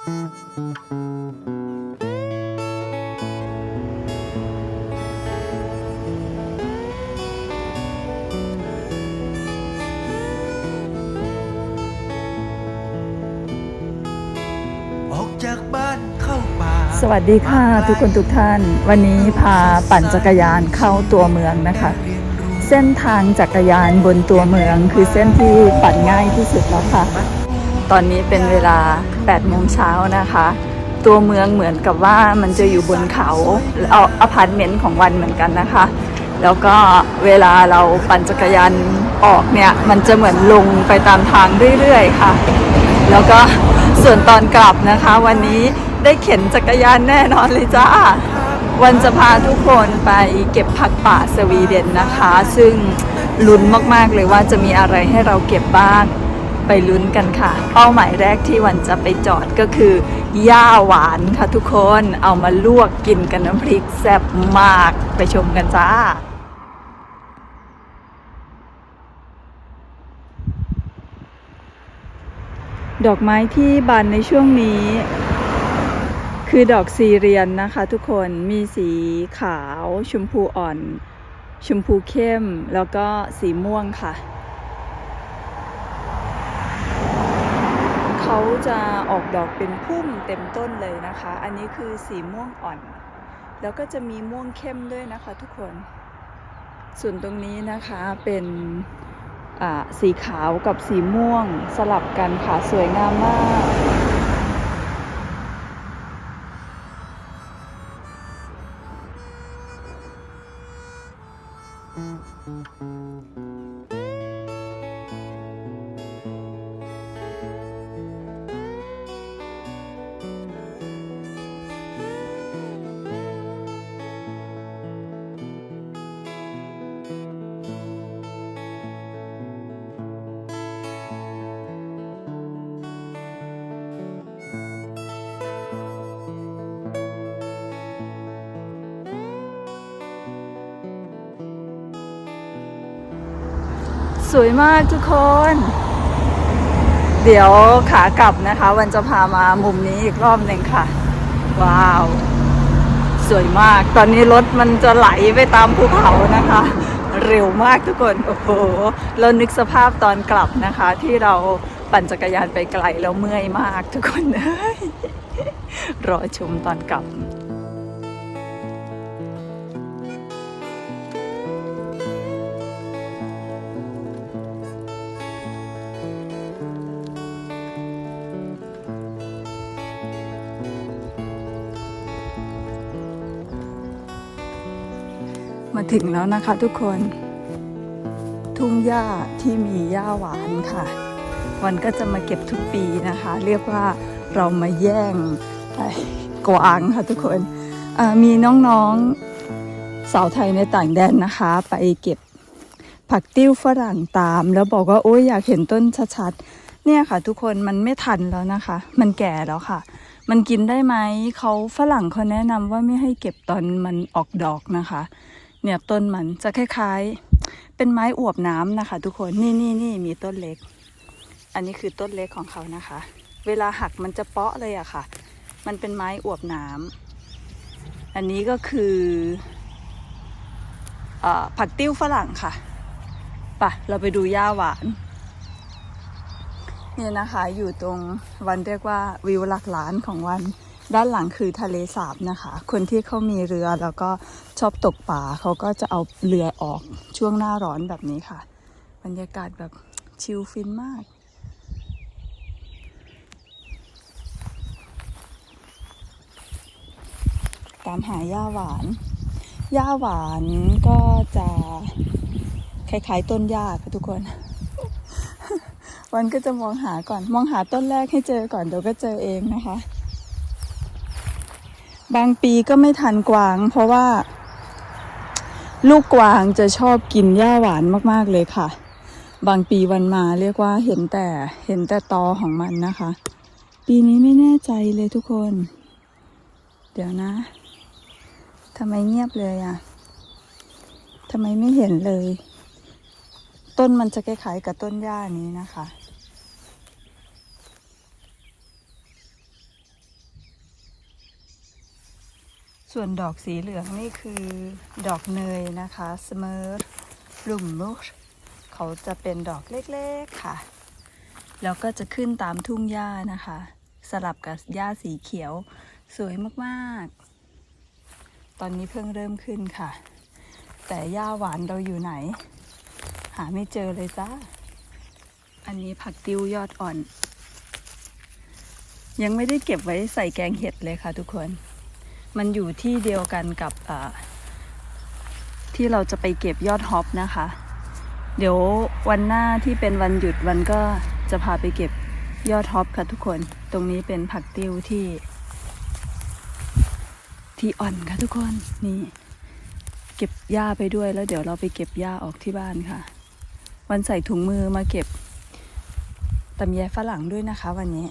สวัสดีค่ะทุกคนทุกท่าน วันนี้พาปั่นจักรยานเข้าตัวเมืองนะคะ เส้นทางจักรยานบนตัวเมืองคือเส้นที่ปั่นง่ายที่สุดแล้วค่ะ ตอนนี้เป็นเวลา8โมงเช้านะคะ ตัวเมืองเหมือนกับว่ามันจะอยู่บนเขาเอาอพาร์ตเมนต์ของวันเหมือนกันนะคะ แล้วก็เวลาเราปั่นจักรยานออกเนี่ย มันจะเหมือนลงไปตามทางเรื่อยๆค่ะ แล้วก็ส่วนตอนกลับนะคะ วันนี้ได้เข็นจักรยานแน่นอนเลยจ้าวันจะพาทุกคนไปเก็บผักป่าสวีเดนนะคะ ซึ่งลุ้นมากๆเลยว่าจะมีอะไรให้เราเก็บบ้าง ไปลุ้นกันค่ะ เป้าหมายแรกที่วันจะไปจอดก็คือหญ้าหวานค่ะทุกคนเอามาลวกกินกันน้ำพริกแซ่บมากไปชมกันจ้าดอกไม้ที่บานในช่วงนี้ คือดอกซีเรียนนะคะทุกคนมีสีขาว ชมพูอ่อน ชมพูเข้ม แล้วก็สีม่วงค่ะ เขาจะออกดอกเป็นพุ่มเต็มต้นเลยนะคะ อันนี้คือสีม่วงอ่อน แล้วก็จะมีม่วงเข้มด้วยนะคะทุกคน ส่วนตรงนี้นะคะเป็นอ่าสีขาวกับสีม่วงสลับกันค่ะสวยงามมาก สวยมากทุกคน เดี๋ยวขากลับนะคะ วันจะพามามุมนี้อีกรอบหนึ่งค่ะ ว้าว สวยมาก ตอนนี้รถมันจะไหลไปตามภูเขานะคะ เร็วมากทุกคน โอ้โห เรานึกสภาพตอนกลับนะคะ ที่เราปั่นจักรยานไปไกลแล้วเมื่อยมากทุกคนเอ้ยรอชมตอนกลับ มาถึงแล้วนะคะทุกคน ทุ่งหญ้าที่มีหญ้าหวานค่ะ วันก็จะมาเก็บทุกปีนะคะ เรียกว่าเรามาแย่งกวางค่ะทุกคนมีน้องๆสาวไทยในต่างแดนนะคะ ไปเก็บผักติ้วฝรั่งตาม แล้วบอกว่าโอ้ยอยากเห็นต้นชัดๆเนี่ยค่ะ ทุกคนมันไม่ทันแล้วนะคะ มันแก่แล้วค่ะ มันกินได้ไหมเขาฝรั่งเขาแนะนำว่าไม่ให้เก็บตอนมันออกดอกนะคะ เนี่ยต้นมันจะคล้ายๆ เป็นไม้อวบน้ำนะคะ ทุกคนนี่นี่นี่มีต้นเล็ก อันนี้คือต้นเล็กของเขานะคะ เวลาหักมันจะเปาะเลยอะค่ะ มันเป็นไม้อวบน้ำอันนี้ก็คืออผักติ้วฝรั่งค่ะปะเราไปดูหญ้าหวานเนี่ยนะคะอยู่ตรงวันเรียกว่าวิวหลักล้านของวัน ด้านหลังคือทะเลสาบนะคะ คนที่เขามีเรือแล้วก็ชอบตกป่าเขาก็จะเอาเรือออกช่วงหน้าร้อนแบบนี้ค่ะ บรรยากาศแบบชิลฟินมากตามหาหญ้าหวาน หญ้าหวานก็จะคล้ายๆต้นหญ้าค่ะทุกคน วันก็จะมองหาก่อน มองหาต้นแรกให้เจอก่อนเดี๋ยวก็เจอเองนะคะ บางปีก็ไม่ทันกวาง เพราะว่า ลูกกวางจะชอบกินหญ้าหวานมากๆเลยค่ะ บางปีวันมาเรียกว่าเห็นแต่เห็นแต่ตอของมันนะคะ ปีนี้ไม่แน่ใจเลยทุกคน เดี๋ยวนะทำไมเงียบเลยอะทำไมไม่เห็นเลย ต้นมันจะคล้ายๆกับต้นหญ้านี้นะคะ ส่วนดอกสีเหลืองนี่คือดอกเนยนะคะสเมอร์ลุมมุชเขาจะเป็นดอกเล็กๆค่ะ แล้วก็จะขึ้นตามทุ่งหญ้านะคะ สลับกับหญ้าสีเขียวสวยมากๆ ตอนนี้เพิ่งเริ่มขึ้นค่ะ แต่หญ้าหวานเราอยู่ไหน หาไม่เจอเลยจ้าอันนี้ผักติ้วยอดอ่อน ยังไม่ได้เก็บไว้ใส่แกงเห็ดเลยค่ะทุกคน มันอยู่ที่เดียวกันกับที่เราจะไปเก็บยอดฮอปนะคะ เดี๋ยววันหน้าที่เป็นวันหยุดวันก็จะพาไปเก็บยอดฮอปค่ะทุกคน ตรงนี้เป็นผักติ้วที่ ที่อ่อนค่ะทุกคนนี่ เก็บหญ้าไปด้วยแล้วเดี๋ยวเราไปเก็บหญ้าออกที่บ้านค่ะ วันใส่ถุงมือมาเก็บตำแยฝรั่งด้วยนะคะ วันนี้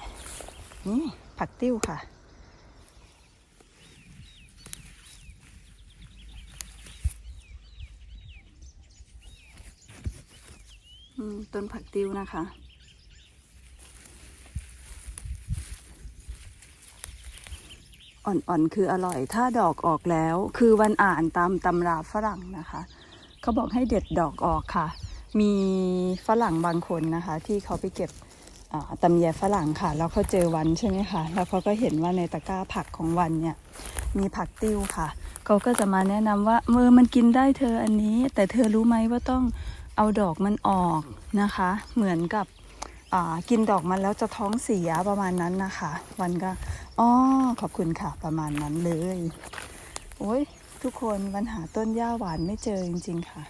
นี่ผักติ้วค่ะ ต้นผักติ้วนะคะ อ่อนๆคืออร่อย ถ้าดอกออกแล้ว คือวันอ่านตามตำราฝรั่งนะคะ เขาบอกให้เด็ดดอกออกค่ะ มีฝรั่งบางคนนะคะ ที่เขาไปเก็บตำแยฝรั่งค่ะ แล้วเขาเจอวันใช่ไหมคะ แล้วเขาก็เห็นว่าในตะกร้าผักของวันเนี่ย มีผักติ้วค่ะ เขาก็จะมาแนะนำว่ามือมันกินได้เธออันนี้ แต่เธอรู้ไหมว่าต้อง เอาดอกมันออกนะคะ เหมือนกับกินดอกมันแล้วจะท้องเสียประมาณนั้นนะคะ วันก็อ๋อขอบคุณค่ะประมาณนั้นเลย โอ้ยทุกคนวันหาต้นหญ้าหวานไม่เจอจริง ๆ ค่ะ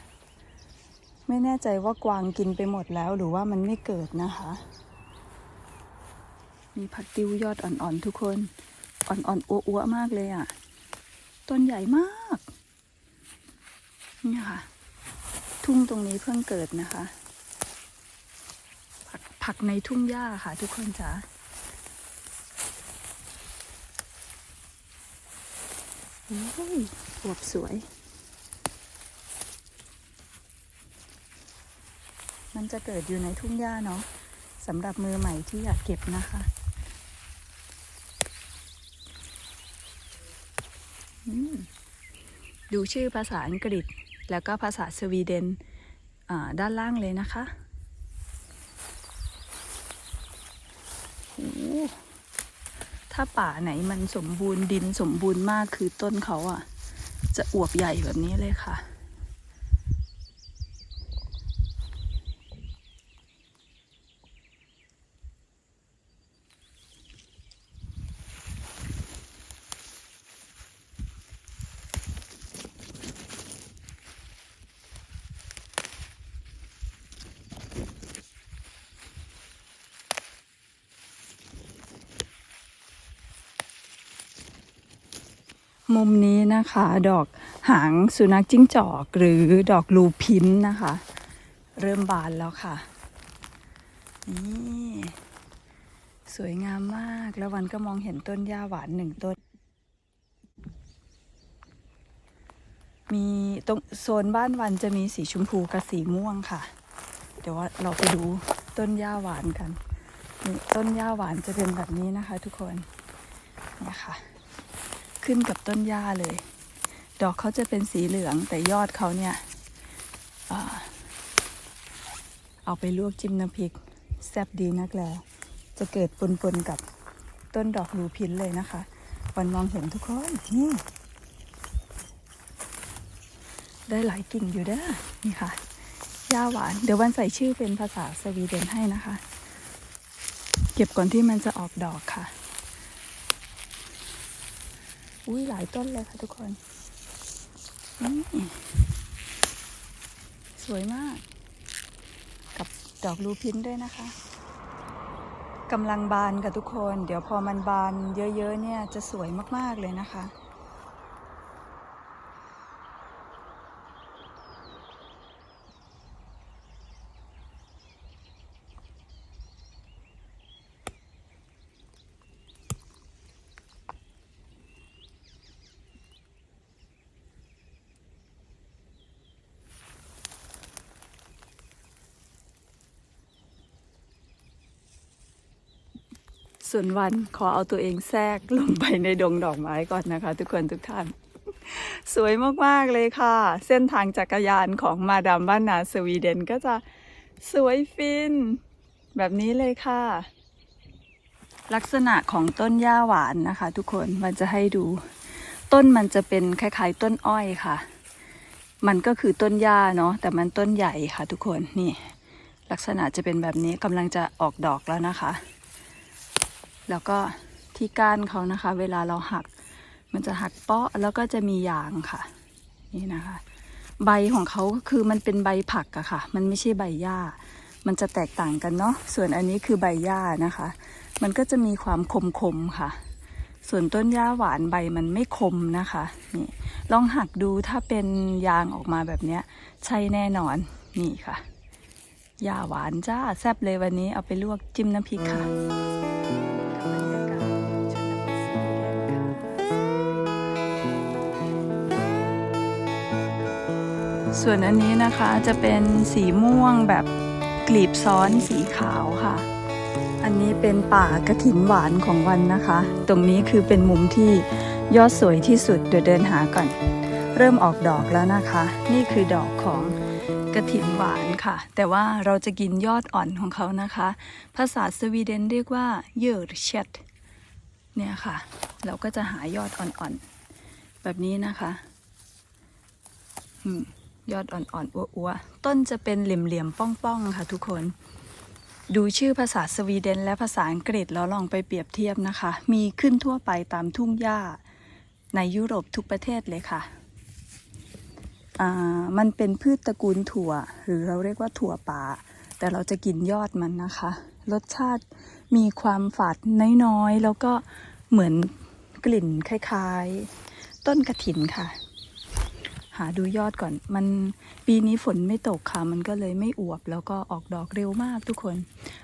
ไม่แน่ใจว่ากวางกินไปหมดแล้วหรือว่ามันไม่เกิดนะคะ มีผักติ้วยอดอ่อนๆทุกคน อ่อนๆอ้วๆมากเลยอะ ต้นใหญ่มาก นี่ค่ะ ทุ่งตรงนี้เพิ่งเกิดนะคะ ผักผักในทุ่งหญ้าค่ะทุกคนจ๋าโอ้ยอวบสวย มันจะเกิดอยู่ในทุ่งหญ้าเนาะสำหรับมือใหม่ที่อยากเก็บนะคะดูชื่อภาษาอังกฤษ แล้วก็ภาษาสวีเดนด้านล่างเลยนะคะถ้าป่าไหนมันสมบูรณ์ดินสมบูรณ์มากคือต้นเขาอะ จะอวบใหญ่แบบนี้เลยค่ะ มุม นะคะ ดอกหางสุนัขจิ้งจอกหรือดอกลูพินนะคะ เริ่มบานแล้วค่ะ นี่สวยงามมากแล้ววันก็มองเห็นต้นหญ้าหวานหนึ่งต้น มีตรงโซนบ้านวันจะมีสีชมพูกับสีม่วงค่ะ เดี๋ยวว่าเราไปดูต้นหญ้าหวานกันนี่ต้นหญ้าหวานจะเป็นแบบนี้นะคะ ทุกคนเนี่ยค่ะ ขึ้นกับต้นหญ้าเลย ดอกเขาจะเป็นสีเหลืองแต่ยอดเขาเนี่ยเอาไปลวกจิ้มน้ำพริก แซ่บดีนักแลจะเกิดปนๆกับต้นดอกลูพินเลยนะคะ วันมองเห็นทุกคนนี่ได้หลายกิ่งอยู่เด้อนี่ค่ะหญ้าหวาน เดี๋ยววันใส่ชื่อเป็นภาษาสวีเดนให้นะคะ เก็บก่อนที่มันจะออกดอกค่ะ อุ้ยหลายต้นเลยค่ะทุกคน สวยมาก กับดอกลูพินด้วยนะคะกำลังบานกับทุกคน เดี๋ยวพอมันบานเยอะๆเนี่ยจะสวยมากๆเลยนะคะ ส่วนวันขอเอาตัวเองแทรกลงไปในดงดอกไม้ก่อนนะคะ ทุกคนทุกท่าน สวยมาก ๆ เลยค่ะ เส้นทางจักรยานของมาดามบ้านนาสวีเดนก็จะสวยฟิน แบบนี้เลยค่ะ ลักษณะของต้นหญ้าหวานนะคะ ทุกคนมันจะให้ดู ต้นมันจะเป็นคล้ายๆ ต้นอ้อยค่ะ มันก็คือต้นหญ้าเนาะแต่มันต้นใหญ่ค่ะ ทุกคนนี่ ลักษณะจะเป็นแบบนี้กำลังจะออกดอกแล้วนะคะ แล้วก็ที่ก้านเขานะคะ เวลาเราหัก มันจะหักเปาะแล้วก็จะมียางค่ะ นี่นะคะ ใบของเขาก็คือมันเป็นใบผักอะค่ะ มันไม่ใช่ใบหญ้า มันจะแตกต่างกันเนาะส่วนอันนี้คือใบหญ้านะคะ มันก็จะมีความคมๆค่ะ ส่วนต้นหญ้าหวานใบมันไม่คมนะคะนี่ลองหักดูถ้าเป็นยางออกมาแบบเนี้ยใช่แน่นอนนี่ค่ะหญ้าหวานจ้าแซ่บเลยวันนี้เอาไปลวกจิ้มน้ำพริกค่ะ ส่วนอันนี้นะคะจะเป็นสีม่วงแบบกลีบซ้อนสีขาวค่ะ อันนี้เป็นป่ากระถินหวานของวันนะคะ ตรงนี้คือเป็นมุมที่ยอดสวยที่สุดเดี๋ยวเดินหาก่อน เริ่มออกดอกแล้วนะคะ นี่คือดอกของกระถินหวานค่ะ แต่ว่าเราจะกินยอดอ่อนของเขานะคะ ภาษาสวีเดนเรียกว่าเยอร์เชตเนี่ยค่ะ เราก็จะหายอดอ่อนๆ แบบนี้นะคะ อืม ยอดอ่อนๆอ้วๆต้นจะเป็นเหลี่ยมๆป้องๆค่ะทุกคน ดูชื่อภาษาสวีเดนและภาษาอังกฤษแล้วลองไปเปรียบเทียบนะคะ มีขึ้นทั่วไปตามทุ่งหญ้า ในยุโรปทุกประเทศเลยค่ะอ่ามันเป็นพืชตระกูลถั่ว หรือเราเรียกว่าถั่วป่า แต่เราจะกินยอดมันนะคะ รสชาติมีความฝาดน้อยๆ แล้วก็เหมือนกลิ่นคล้ายๆ ต้นกระถินค่ะ หาดูยอดก่อน มันปีนี้ฝนไม่ตกค่ะ มันก็เลยไม่อวบ แล้วก็ออกดอกเร็วมากทุกคน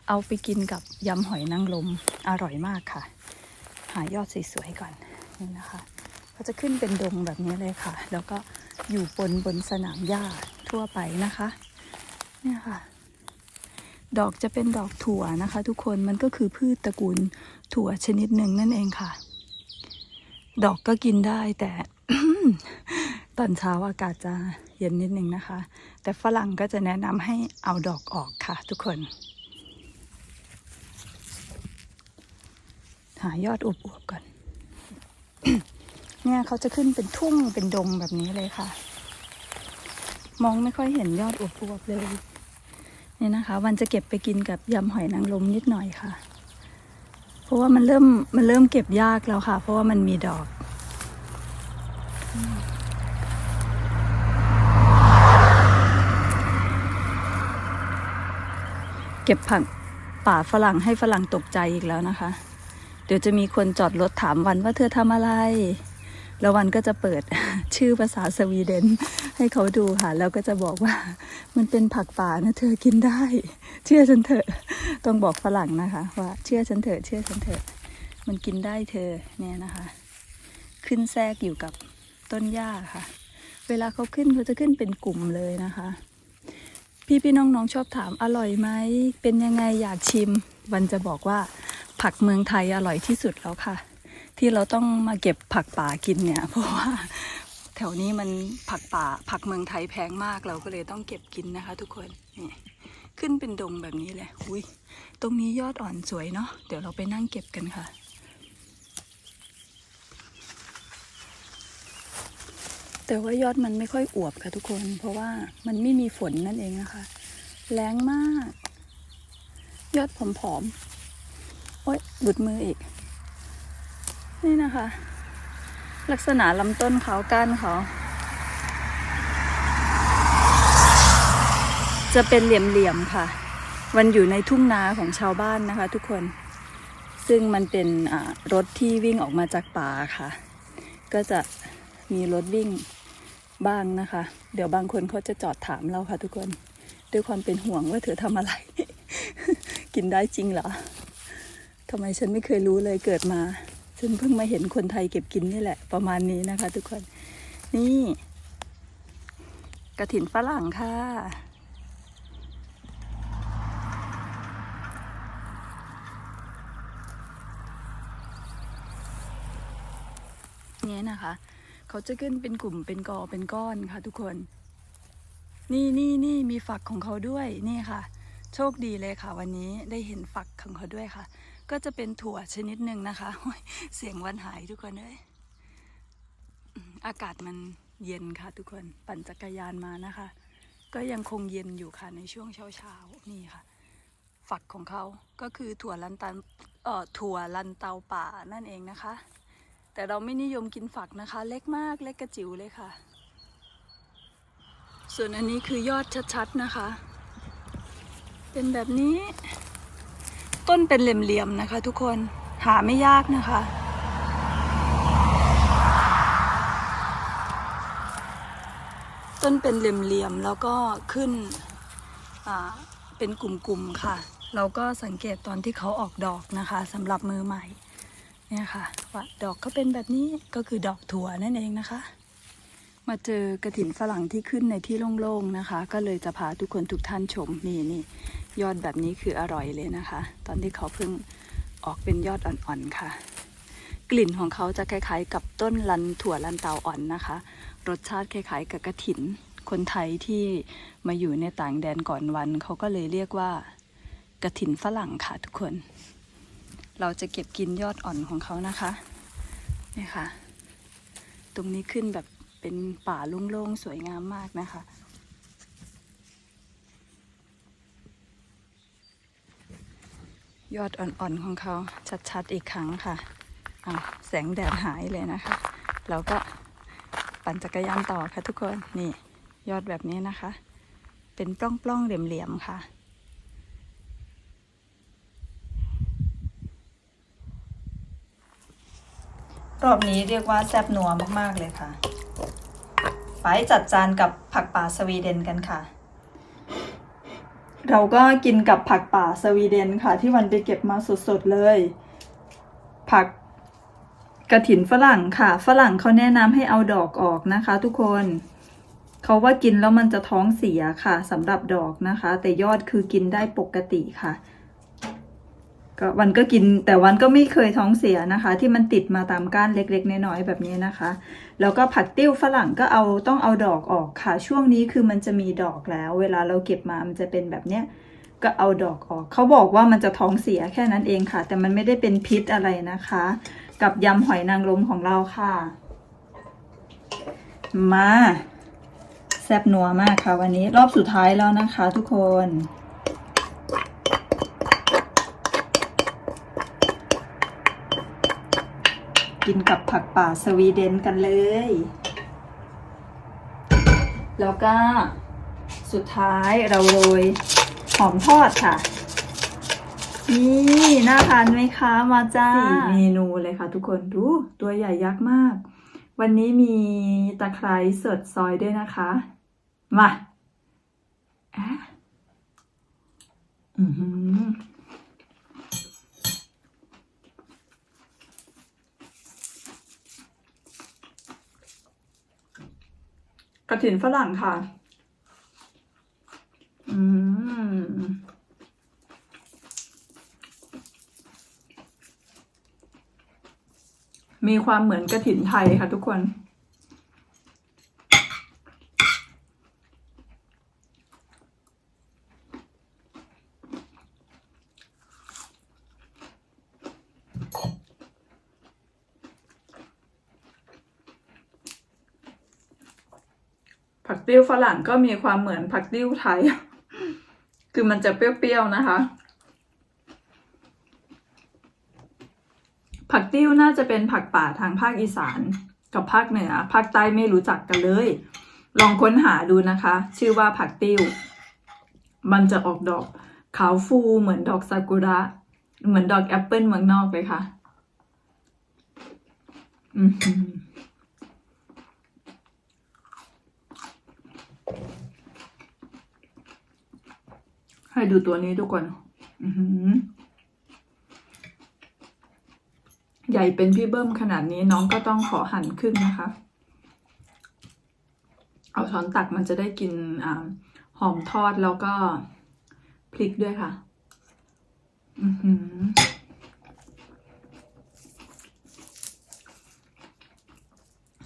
เอาไปกินกับยำหอยนางรมอร่อยมากค่ะ หายอดสวยๆก่อนนี่นะคะก็จะขึ้นเป็นดงแบบนี้เลยค่ะ แล้วก็อยู่บนบนสนามหญ้าทั่วไปนะคะ เนี่ยค่ะ ดอกจะเป็นดอกถั่วนะคะ ทุกคนมันก็คือพืชตระกูลถั่วชนิดหนึ่งนั่นเองค่ะ ดอกก็กินได้แต่ ตอนเช้าอากาศจะเย็นนิดนึงนะคะ แต่ฝรั่งก็จะแนะนำให้เอาดอกออกค่ะทุกคน หายอดอวบๆก่อน เนี่ยเขาจะขึ้นเป็นทุ่งเป็นดงแบบนี้เลยค่ะ มองไม่ค่อยเห็นยอดอวบๆเลยนี่นะคะ วันจะเก็บไปกินกับยำหอยนางรมนิดหน่อยค่ะ เพราะว่ามันเริ่มมันเริ่มเก็บยากแล้วค่ะ เพราะว่ามันมีดอก เก็บผักป่าฝรั่งให้ฝรั่งตกใจอีกแล้วนะคะ เดี๋ยวจะมีคนจอดรถถามวันว่าเธอทำอะไร แล้ววันก็จะเปิดชื่อภาษาสวีเดน ให้เขาดูค่ะ แล้วก็จะบอกว่ามันเป็นผักป่านะเธอกินได้ เชื่อฉันเถอะ ต้องบอกฝรั่งนะคะ ว่าเชื่อฉันเถอะ เชื่อฉันเถอะ มันกินได้เธอเนี่ยนะคะ ขึ้นแทรกอยู่กับต้นหญ้าค่ะ เวลาเขาขึ้นเขาจะขึ้นเป็นกลุ่มเลยนะคะ พี่พี่น้องน้องๆชอบถามอร่อยไหม เป็นยังไงอยากชิม วันจะบอกว่า ผักเมืองไทยอร่อยที่สุดแล้วค่ะ ที่เราต้องมาเก็บผักป่ากินเนี่ย เพราะว่าแถวนี้มันผักป่า ผักเมืองไทยแพงมากเราก็เลยต้องเก็บกินนะคะ ทุกคนนี่ขึ้นเป็นดงแบบนี้เลยอุ้ยตรงนี้ยอดอ่อนสวยเนาะเดี๋ยวเราไปนั่งเก็บกันค่ะ แต่ว่ายอดมันไม่ค่อยอวบค่ะทุกคน เพราะว่ามันไม่มีฝนนั่นเองนะคะ แรงมาก ยอดผอมๆ โอ๊ยหลุดมืออีก นี่นะคะ ลักษณะลำต้นเขาก้านเขา จะเป็นเหลี่ยมๆค่ะ มันอยู่ในทุ่งนาของชาวบ้านนะคะ ทุกคน ซึ่งมันเป็นรถที่วิ่งออกมาจากป่าค่ะ ก็จะมีรถวิ่ง บ้างนะคะ เดี๋ยวบางคนเขาจะจอดถามเราค่ะทุกคน ด้วยความเป็นห่วงว่าเธอทำอะไร กินได้จริงเหรอทำไมฉันไม่เคยรู้เลยเกิดมา ฉันเพิ่งมาเห็นคนไทยเก็บกินนี่แหละ ประมาณนี้นะคะ ทุกคน นี่กระถินฝรั่งค่ะเนี้นะคะ เขาจะขึ้นเป็นกลุ่มเป็นกอเป็นก้อนค่ะ ทุกคน นี่นี่นี่มีฝักของเขาด้วยนี่ค่ะ โชคดีเลยค่ะ วันนี้ได้เห็นฝักของเขาด้วยค่ะ ก็จะเป็นถั่วชนิดหนึ่งนะคะเสียงวันหายทุกคนเลยอืมอากาศมันเย็นค่ะ ทุกคนปั่นจักรยานมานะคะ ก็ยังคงเย็นอยู่ค่ะในช่วงเช้าเช้านี่ค่ะ ฝักของเขาก็คือถั่วลันตันเอ่อถั่วลันเตาป่านั่นเองนะคะ แต่เราไม่นิยมกินฝักนะคะ เล็กมากเล็กกระจิ๋วเลยค่ะ ส่วนอันนี้คือยอดชัดๆนะคะ เป็นแบบนี้ ต้นเป็นเหลี่ยมๆนะคะ ทุกคนหาไม่ยากนะคะต้นเป็นเหลี่ยมๆแล้วก็ขึ้นเป็นกลุ่มๆค่ะ เราก็สังเกตตอนที่เขาออกดอกนะคะสำหรับมือใหม่ เนี่ยค่ะว่าดอกก็เป็นแบบนี้ก็คือดอกถั่วนั่นเองนะคะ มาเจอกระถินฝรั่งที่ขึ้นในที่โล่งๆนะคะ ก็เลยจะพาทุกคนทุกท่านชมนี่นี่ยอดแบบนี้คืออร่อยเลยนะคะ ตอนที่เขาเพิ่งออกเป็นยอดอ่อนๆค่ะ กลิ่นของเขาจะคล้ายๆ กับต้นลันถั่วลันเตาอ่อนนะคะ รสชาติคล้ายๆ กับกระถิน คนไทยที่มาอยู่ในต่างแดนก่อนวัน เขาก็เลยเรียกว่ากระถินฝรั่งค่ะทุกคน เราจะเก็บกินยอดอ่อนของเขานะคะนี่ค่ะ ตรงนี้ขึ้นแบบเป็นป่าโล่งๆสวยงามมากนะคะยอดอ่อนๆของเขาชัดๆอีกครั้งค่ะอะแสงแดดหายเลยนะคะ เราก็ปั่นจักรยานต่อค่ะทุกคน นี่ยอดแบบนี้นะคะ เป็นปล้องๆเหลี่ยมๆค่ะ รอบนี้เรียกว่าแซ่บนัวมากๆเลยค่ะ ไปจัดจานกับผักป่าสวีเดนกันค่ะ เราก็กินกับผักป่าสวีเดนค่ะ ที่วันไปเก็บมาสดๆเลย ผักกระถินฝรั่งค่ะ ฝรั่งเขาแนะนำให้เอาดอกออกนะคะ ทุกคนเขาว่ากินแล้วมันจะท้องเสียค่ะสำหรับดอกนะคะ แต่ยอดคือกินได้ปกติค่ะ ก็วันก็กินแต่วันก็ไม่เคยท้องเสียนะคะ ที่มันติดมาตามก้านเล็ก ๆน้อยๆแบบนี้นะคะ แล้วก็ผักติ้วฝรั่งก็เอาต้องเอาดอกออกค่ะ ช่วงนี้คือมันจะมีดอกแล้ว เวลาเราเก็บมามันจะเป็นแบบเนี้ยก็เอาดอกออก เขาบอกว่ามันจะท้องเสียแค่นั้นเองค่ะ แต่มันไม่ได้เป็นพิษอะไรนะคะ กับยำหอยนางรมของเราค่ะ มาแซ่บนัวมากค่ะวันนี้รอบสุดท้ายแล้วนะคะ ทุกคน กินกับผักป่าสวีเดนกันเลย แล้วก็สุดท้ายเราโรยหอมทอดค่ะ นี่น่าทานไหมคะมาจ้าสี่เมนูเลยค่ะทุกคนดูตัวใหญ่ยักษ์มาก วันนี้มีตะไคร้สดซอยด้วยนะคะ มาอะอือหือ กระถินฝรั่งค่ะ อืม มีความเหมือนกระถินไทยค่ะทุกคน ผักติ้วฝรั่งก็มีความเหมือนผักติ้วไทย คือมันจะเปรี้ยวๆนะคะ ผักติ้วน่าจะเป็นผักป่าทางภาคอีสาน กับภาคเหนือ ภาคใต้ไม่รู้จักกันเลย ลองค้นหาดูนะคะ ชื่อว่าผักติ้ว มันจะออกดอกขาวฟูเหมือนดอกซากุระ เหมือนดอกแอปเปิลเมืองนอกเลยค่ะ อือหือ ให้ ดูตัวนี้ทุกคน อืใหญ่เป็นพี่เบิ้มขนาดนี้น้องก็ต้องขอหั่นครึ่งนะคะ เอาช้อนตักมันจะได้กินอหอมทอดแล้วก็พริกด้วยค่ะ อือหือ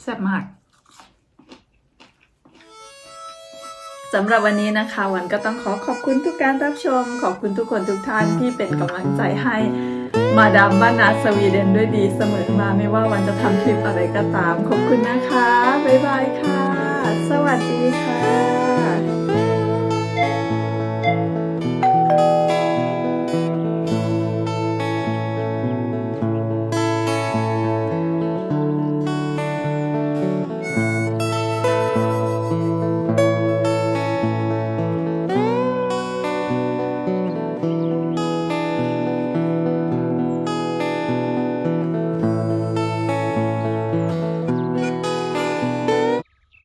ซ่บมาก สำหรับวันนี้นะคะวันก็ต้องขอขอบคุณทุกการรับชม ขอบคุณทุกคนทุกท่านที่เป็นกำลังใจให้มาดามบ้านนาสวีเดนด้วยดีเสมอมาไม่ว่าวันจะทำคลิปอะไรก็ตาม ขอบคุณนะคะ บ๊ายบายค่ะ สวัสดีค่ะ